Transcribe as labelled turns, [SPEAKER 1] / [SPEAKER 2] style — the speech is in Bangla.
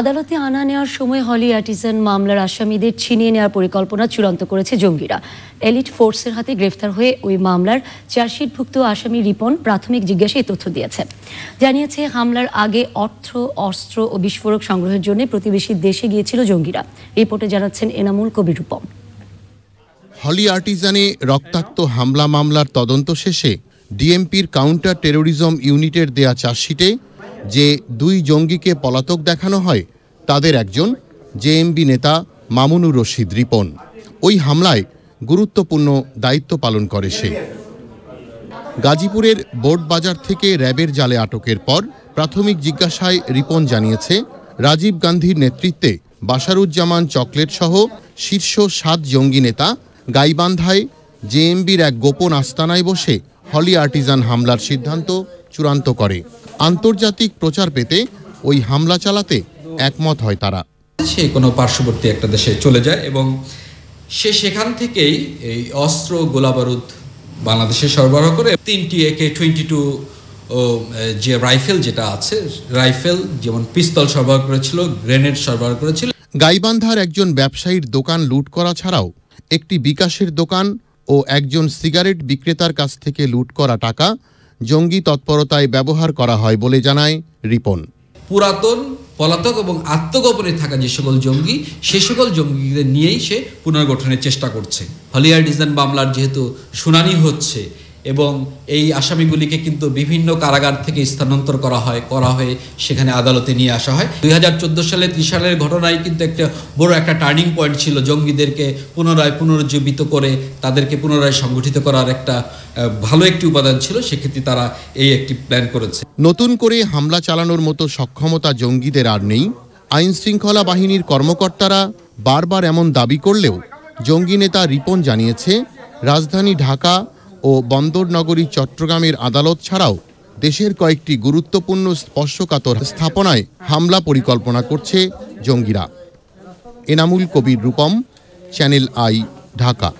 [SPEAKER 1] আদালতে আনা নেওয়ার সময় হলি আর্টিজান মামলার আসামিদের ছিনিয়ে নেওয়ার পরিকল্পনা চূড়ান্ত করেছে জঙ্গিরা। এলিট ফোর্সের হাতে গ্রেফতার হয়ে ওই মামলার চার্জশিটভুক্ত আসামি রিপন প্রাথমিক জিজ্ঞাসায় এই তথ্য দিয়েছে। জানিয়েছে, হামলার আগে অর্থ, অস্ত্র ও বিস্ফোরক সংগ্রহের জন্য প্রতিবেশী দেশে গিয়েছিল জঙ্গিরা। রিপোর্টে জানাচ্ছেন এনামুল কবির রূপম।
[SPEAKER 2] হলি আর্টিজানে রক্তাক্ত হামলা মামলার তদন্ত শেষে ডিএমপির কাউন্টার টেরোরিজম ইউনিটের দেয়া চার্জশিটে যে দুই জঙ্গিকে পলাতক দেখানো হয়, তাদের একজন জেএমবি নেতা মামুনুর রশিদ রিপন। ওই হামলায় গুরুত্বপূর্ণ দায়িত্ব পালন করে সে। গাজীপুরের বোর্ড বাজার থেকে র্যাবের জালে আটকের পর প্রাথমিক জিজ্ঞাসায় রিপন জানিয়েছে, রাজীব গান্ধীর নেতৃত্বে বাসারুজ্জামান চকলেট সহ শীর্ষ সাত জঙ্গি নেতা গাইবান্ধায় জেএমবির এক গোপন আস্তানায় বসে হলি আর্টিজান হামলার সিদ্ধান্ত চূড়ান্ত করে। আন্তর্জাতিক প্রচার পেতে ওই হামলা চালাতে একমত হয় তারা।
[SPEAKER 3] সে কোনো পার্শ্ববর্তী একটা দেশে চলে যায় এবং সে সেখান থেকেই এই অস্ত্র গোলাবারুদ বাংলাদেশে সরবরাহ করে তিনটি একে টোয়েন্টি টু যে রাইফেল যেটা আছে রাইফেল যেমন পিস্তল সরবরাহ করেছিল গ্রেনেড সরবরাহ করেছিল।
[SPEAKER 2] গাইবান্ধার একজন ব্যবসায়ীর দোকান লুট করা ছাড়াও একটি বিকাশের দোকান ও একজন সিগারেট বিক্রেতার কাছ থেকে লুট করা টাকা জঙ্গি তৎপরতায় ব্যবহার করা হয় বলে জানায় রিপন।
[SPEAKER 3] পুরাতন, পলাতক এবং আত্মগোপনে থাকা যে সকল জঙ্গি, সে সকল জঙ্গিদের নিয়েই সে পুনর্গঠনের চেষ্টা করছে। হলিয়ার ডিজাইন মামলার যেহেতু শুনানি হচ্ছে এবং এই আসামিগুলিকে কিন্তু বিভিন্ন কারাগার থেকে স্থানান্তর করা হয়, করা হয়ে সেখানে আদালতে নিয়ে আসা হয়। দুই হাজার চোদ্দ সালে ত্রিশ সালের ঘটনায় কিন্তু একটা বড় একটা টার্নিং পয়েন্ট ছিল জঙ্গিদেরকে পুনরায় পুনরুজ্জীবিত করে, তাদেরকে পুনরায় সংগঠিত করার একটা ভালো একটি উপাদান ছিল, সেক্ষেত্রে তারা এই একটি প্ল্যান করেছে।
[SPEAKER 2] নতুন করে হামলা চালানোর মতো সক্ষমতা জঙ্গিদের আর নেই। আইন শৃঙ্খলা বাহিনীর কর্মকর্তারা বারবার এমন দাবি করলেও জঙ্গি নেতা রিপন জানিয়েছে, রাজধানী ঢাকা ও বন্দরনগরী চট্টগ্রামের আদালত ছাড়াও দেশের কয়েকটি গুরুত্বপূর্ণ স্পর্শকাতর স্থাপনায় হামলা পরিকল্পনা করছে জঙ্গিরা। Enamul Kabir Rupam, channel I, Dhaka.